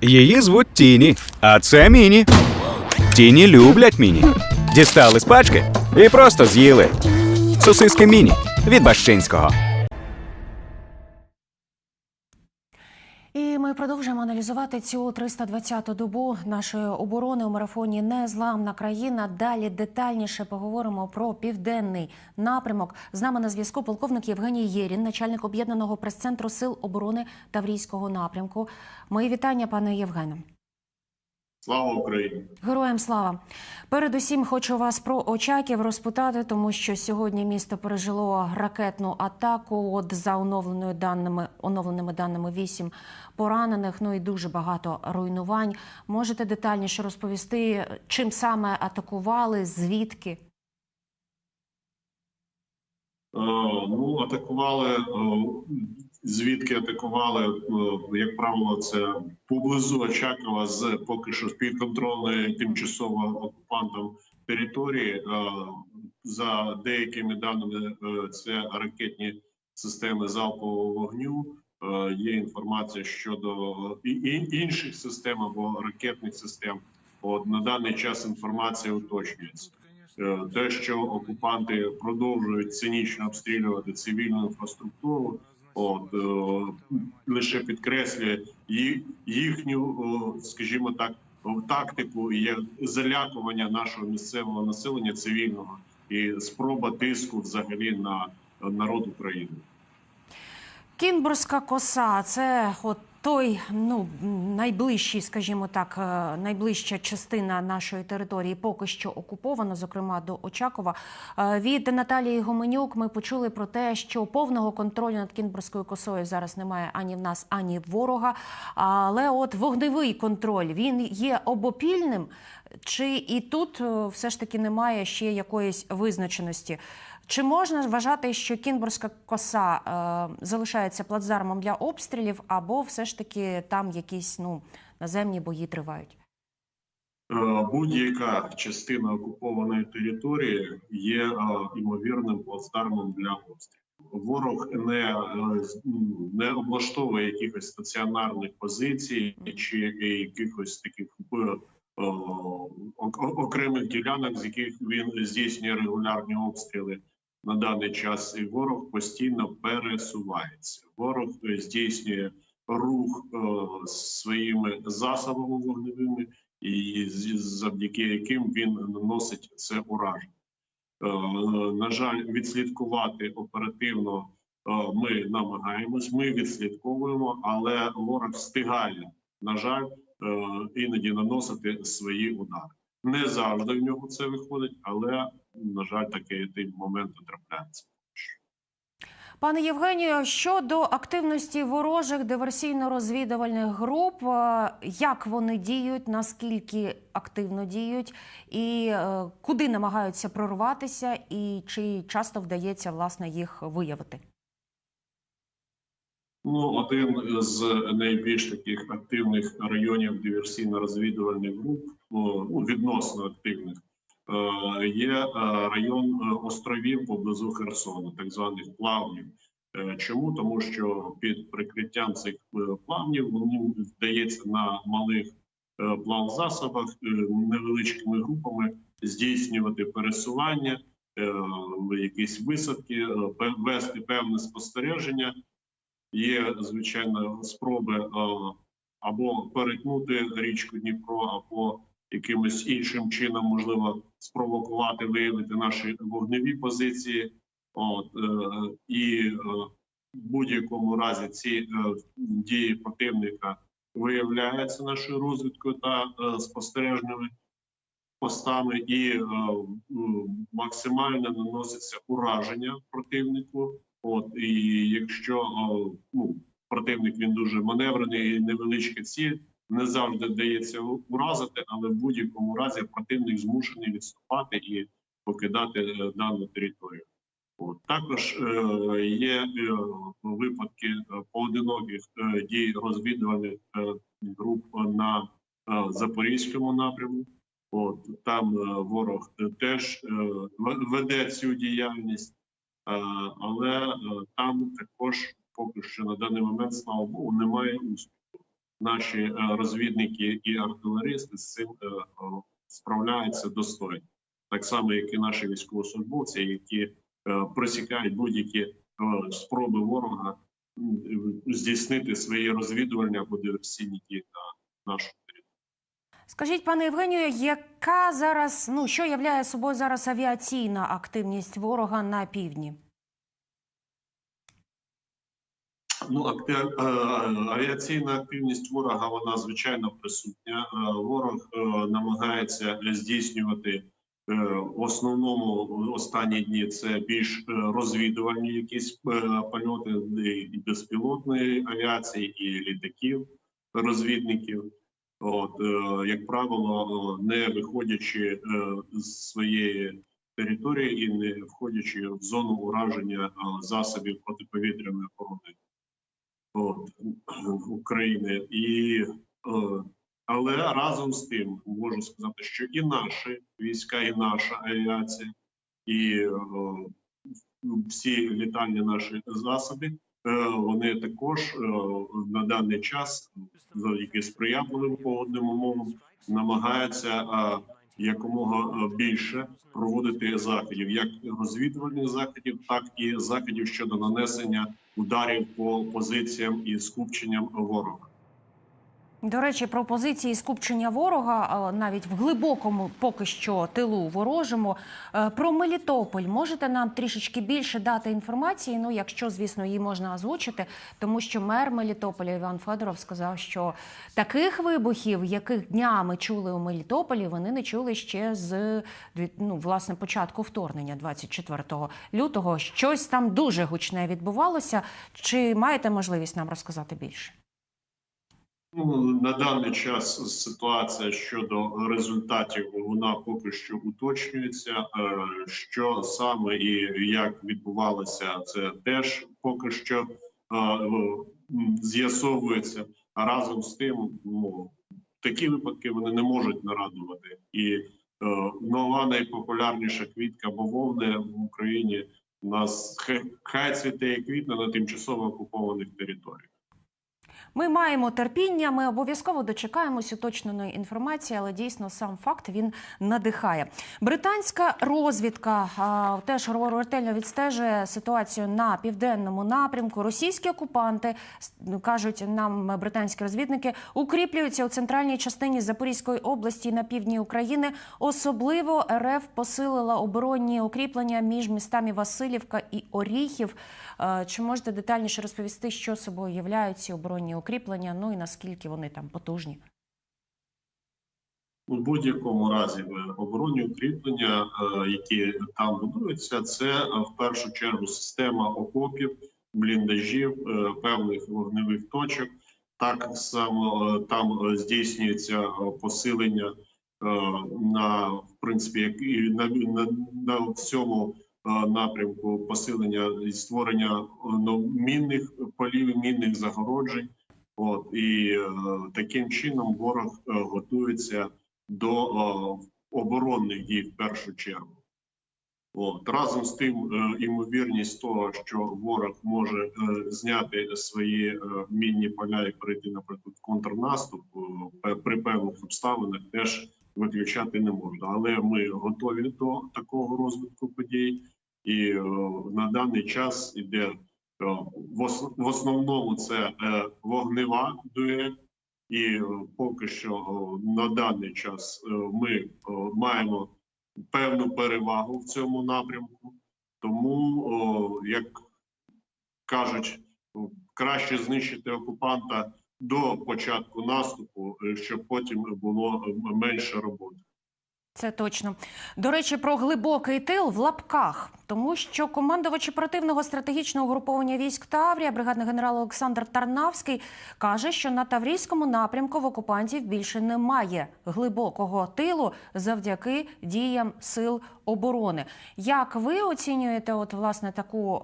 Її звуть Тіні, а це Міні. Тіні люблять Міні. Дістали з пачки і просто з'їли. Сосиски Міні від Бащинського. Продовжуємо аналізувати цю 320-ту добу нашої оборони у марафоні Незламна країна. Далі детальніше поговоримо про південний напрямок. З нами на зв'язку полковник Євгеній Єрін, начальник об'єднаного прес-центру сил оборони Таврійського напрямку. Мої вітання, пане Євгене. Слава Україні! Героям слава! Передусім хочу вас про Очаків розпитати, тому що сьогодні місто пережило ракетну атаку. От за оновленою даними, оновленими даними вісім поранених. Ну і дуже багато руйнувань. Можете детальніше розповісти, чим саме атакували, звідки? Е, ну, атакували, е, звідки атакували, е, як правило, це поблизу Очакова з поки що підконтрольної тимчасово окупантом території. За деякими даними, це ракетні системи залпового вогню. Є інформація щодо інших систем або ракетних систем. От на даний час інформація уточнюється. Е, те, що окупанти продовжують цинічно обстрілювати цивільну інфраструктуру, от е, лише підкреслює їхню, скажімо так, тактику є залякування нашого місцевого населення цивільного і спроба тиску взагалі на народ України. Кінбурзька коса це от той ну найближчий, скажімо так, е, найближча частина нашої території поки що окупована, зокрема до Очакова. Е, Від Наталії Гоменюк ми почули про те, що повного контролю над Кінбурзькою косою зараз немає ані в нас, ані в ворога. Але от вогневий контроль він є обопільним, чи і тут е, все ж таки немає ще якоїсь визначеності? Чи можна вважати, що Кінбурзька коса е, залишається плацдармом для обстрілів, або все ж таки там якісь ну наземні бої тривають? Е, Будь-яка частина окупованої території є е, імовірним плацдармом для обстрілів. Ворог не, е, з- не облаштовує якихось стаціонарних позицій чи якихось таких е, о, окремих ділянок, з яких він здійснює регулярні обстріли. На даний час і ворог постійно пересувається. Ворог е, здійснює рух е, своїми засобами вогневими, і завдяки яким він наносить це ураження. Е, На жаль, відслідкувати оперативно ми намагаємось, ми відслідковуємо, але ворог встигає, на жаль, іноді наносити свої удари. Не завжди в нього це виходить, але на жаль, такі ті моменти трапляються. Пане Євгенію, щодо активності ворожих диверсійно-розвідувальних груп, е, як вони діють, наскільки активно діють, і е, куди намагаються прорватися, і чи часто вдається власне їх виявити? Ну, один з найбільш таких активних районів диверсійно-розвідувальних груп, ну, відносно активних, є е, район е, островів поблизу Херсону, так званих плавнів. Е, Чому? Тому що під прикриттям цих е, плавнів вони вдається на малих е, плавзасобах е, невеличкими групами здійснювати пересування, е, якісь висадки, е, вести певне спостереження є звичайно спроби е, або перетнути річку Дніпро, або якимось іншим чином можливо спровокувати, виявити наші вогневі позиції. От е, і е, в будь-якому разі ці е, дії противника виявляються нашою розвідкою та спостережними постами, і максимально наноситься ураження противнику. От і якщо ну, противник він дуже маневрений і невеличка ціль, не завжди вдається уразити, але в будь-якому разі противник змушений відступати і покидати е, дану територію. От також е, є е, випадки е, поодиноких дій розвідувальних е, груп на запорізькому напряму. От там ворог теж веде цю діяльність. Але там також поки що на даний момент, слава Богу, немає успіху. Наші е, розвідники і артилеристи з цим е, е, справляються достойно, так само як і наші військовослужбовці, які просікають будь-які спроби ворога здійснити свої розвідувальні або диверсійні дії на нашу Скажіть, пане Євгенію, яка зараз, ну що являє собою зараз авіаційна активність ворога на півдні? Ну, акти- е, авіаційна активність ворога вона звичайно присутня. Е, Ворог е, намагається здійснювати е, в основному останні дні це більш е, розвідувальні якісь е, польоти і безпілотної авіації, і літаків розвідників. От е, як правило, не виходячи е, з своєї території і не входячи в зону ураження е, засобів протиповітряної оборони от, України. І, е, але разом з тим можу сказати, що і наші війська, і наша авіація, і е, всі літальні наші засоби, е, вони також на даний час, завдяки сприятливим погодним умовам, намагаються якомога е, більше проводити заходів, як розвідувальних заходів, так і заходів щодо нанесення ударів по позиціям і скупченням ворога. До речі, про позиції скупчення ворога навіть в глибокому поки що тилу ворожому. Е, Про Мелітополь можете нам трішечки більше дати інформації? Ну, якщо, звісно, її можна озвучити, тому що мер Мелітополя Іван Федоров сказав, що таких вибухів, яких днями чули у Мелітополі, вони не чули ще з ну, власне початку вторгнення 24 лютого. Щось там дуже гучне відбувалося. Чи маєте можливість нам розказати більше? Ну, на даний час ситуація щодо результатів вона поки що уточнюється. Е, Що саме і як відбувалося, це теж поки що е, з'ясовується. А разом з тим, ну такі випадки вони не можуть нарадувати. І е, нова найпопулярніша квітка бавовни в Україні у нас хай- цвіте і квітне на тимчасово окупованих територіях. Ми маємо терпіння, ми обов'язково дочекаємось уточненої інформації, але дійсно сам факт він надихає. Британська розвідка а, теж ретельно відстежує ситуацію на південному напрямку. Російські окупанти кажуть нам британські розвідники укріплюються у центральній частині Запорізької області на півдні України. Особливо РФ посилила оборонні укріплення між містами Васильівка і Оріхів. Е, Чи можете детальніше розповісти, що собою являють ці оборонні укріплення? Ну і наскільки вони там потужні? У будь-якому разі е, оборонні укріплення, е, які там будуються, це е, в першу чергу система окопів, бліндажів, певних вогневих точок. Так само там здійснюється посилення на в принципі, на, на, на всьому напрямку посилення і створення ну, мінних полів, мінних загороджень. От і е, таким чином ворог е, готується до е, оборонних дій в першу чергу. От разом з тим, ймовірність того, що ворог може зняти свої мінні поля і перейти, наприклад, контрнаступ при певних обставинах, теж виключати не можна. Але ми готові до такого розвитку подій, і на даний час іде в ос- основному це е, вогнева дуель. І е, поки що е, на даний час ми маємо певну перевагу в цьому напрямку. Тому, як кажуть, краще знищити окупанта до початку наступу, щоб потім було менше роботи. Це точно. До речі, про глибокий тил в лапках, тому що командувач оперативного стратегічного угруповання військ Таврія, бригадний генерал Олександр Тарнавський, каже, що на Таврійському напрямку в окупантів більше немає глибокого тилу завдяки діям сил оборони. Як ви оцінюєте, от власне таку,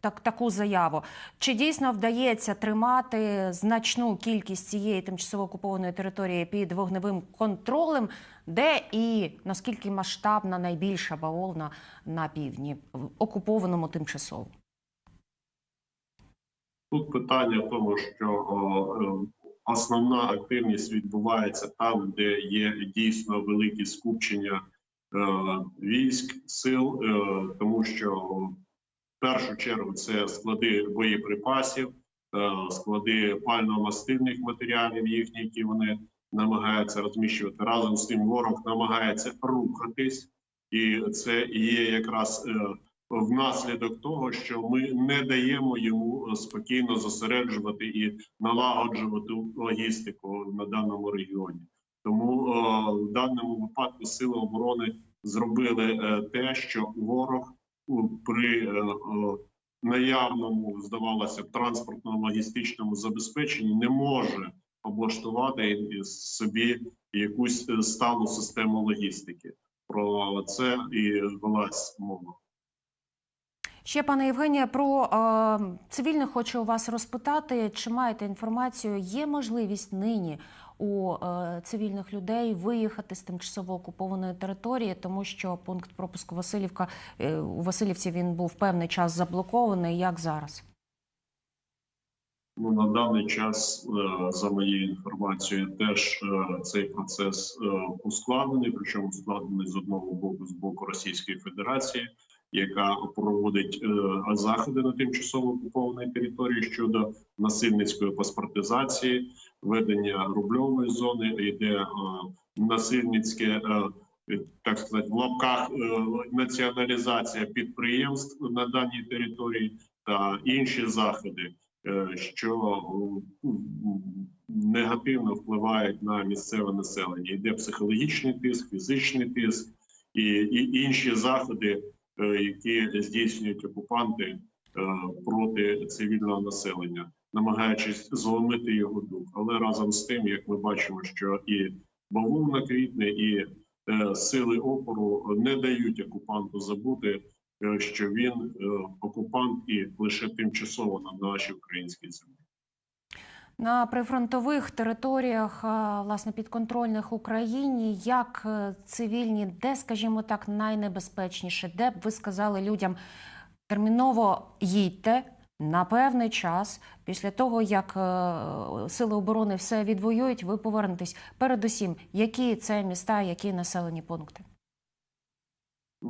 так, таку заяву? Чи дійсно вдається тримати значну кількість цієї тимчасово окупованої території під вогневим контролем? Де і наскільки масштабна найбільша бавовна на півдні, в окупованому тимчасово? Тут питання в тому, що е, основна активність відбувається там, де є дійсно великі скупчення е, військ, сил, е, тому що в першу чергу це склади боєприпасів, склади пально-мастильних матеріалів їхні, які вони намагаються розміщувати. Разом з тим ворог намагається рухатись, і це є якраз е, внаслідок того, що ми не даємо йому е, спокійно зосереджувати і налагоджувати логістику на даному регіоні. Тому е, в даному випадку сили оборони зробили те, що ворог при наявному, здавалося б, транспортно-логістичному забезпеченні не може облаштувати собі якусь е, сталу систему логістики. Про це і велась мова. Ще пане Євгенія, про е, цивільних хочу вас розпитати. Чи маєте інформацію? Є можливість нині у е, цивільних людей виїхати з тимчасово окупованої території, тому що пункт пропуску Васильівка е, у Васильівці він був певний час заблокований. Як зараз? Ну, на даний час, е, за моєю інформацією, теж е, цей процес е, ускладнений, причому ускладнений з одного боку з боку Російської Федерації, яка проводить заходи на тимчасово окупованій території щодо насильницької паспортизації, ведення рубльової зони, йде насильницьке. Так сказати, в лапках націоналізація підприємств на даній території та інші заходи, що е, негативно впливають на місцеве населення. Йде психологічний тиск, фізичний тиск і, і інші заходи, е, які здійснюють окупанти е, проти цивільного населення, намагаючись зломити його дух. Але разом з тим, як ми бачимо, що і бавовна квітне, і е, сили опору не дають окупанту забути, е, що він е, окупант і лише тимчасово на нашій українській землі. На прифронтових територіях, е, власне, підконтрольних Україні, як е, цивільні, де, скажімо так, найнебезпечніше, де б ви сказали людям терміново їдьте на певний час, після того, як е, сили оборони все відвоюють, ви повернетесь. Передусім, які це міста, які населені пункти?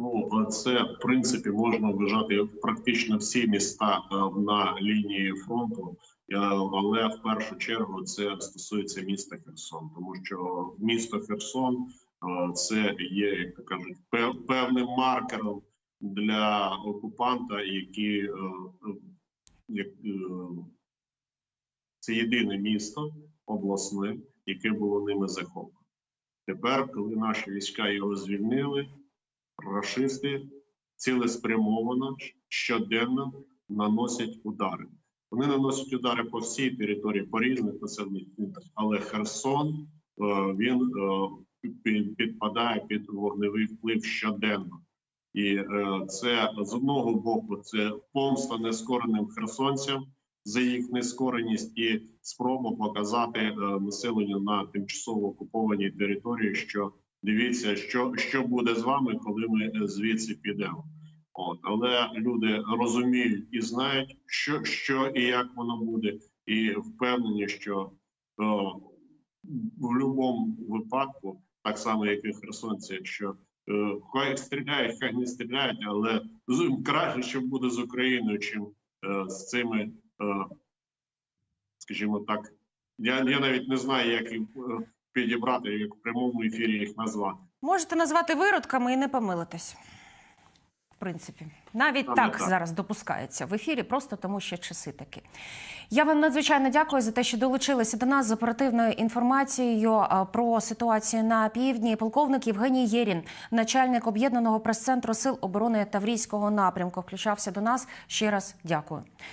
Ну, це в принципі можна вважати практично всі міста е, на лінії фронту, але в першу чергу це стосується міста Херсон, тому що місто Херсон е, це є, як то кажуть, певним маркером для окупанта, які як, е, це єдине місто обласне, яке було ними захоплено. Тепер, коли наші війська його звільнили, рашисти цілеспрямовано щоденно наносять удари. Вони наносять удари по всій території, по різних населених пунктах, але Херсон е, він е, підпадає під вогневий вплив щоденно. І е, це з одного боку це помста нескореним херсонцям за їх нескореність і спроба показати населенню на тимчасово окупованій території, що дивіться, що, що буде з вами, коли ми е, звідси підемо. От, але люди розуміють і знають, що, що і як воно буде, і впевнені, що е, в будь-якому випадку, так само як і херсонці, що е, хай стріляють, хай не стріляють, але краще, що буде з Україною, чим е, з цими, е, скажімо так, я, я навіть не знаю, як їх підібрати, як в прямому ефірі їх назвати. Можете назвати виродками і не помилитись. В принципі, навіть Саме так, так. зараз допускається в ефірі, просто тому що часи такі. Я вам надзвичайно дякую за те, що долучилися до нас з оперативною інформацією про ситуацію на півдні. Полковник Євгеній Єрін, начальник об'єднаного прес-центру сил оборони Таврійського напрямку, включався до нас. Ще раз дякую.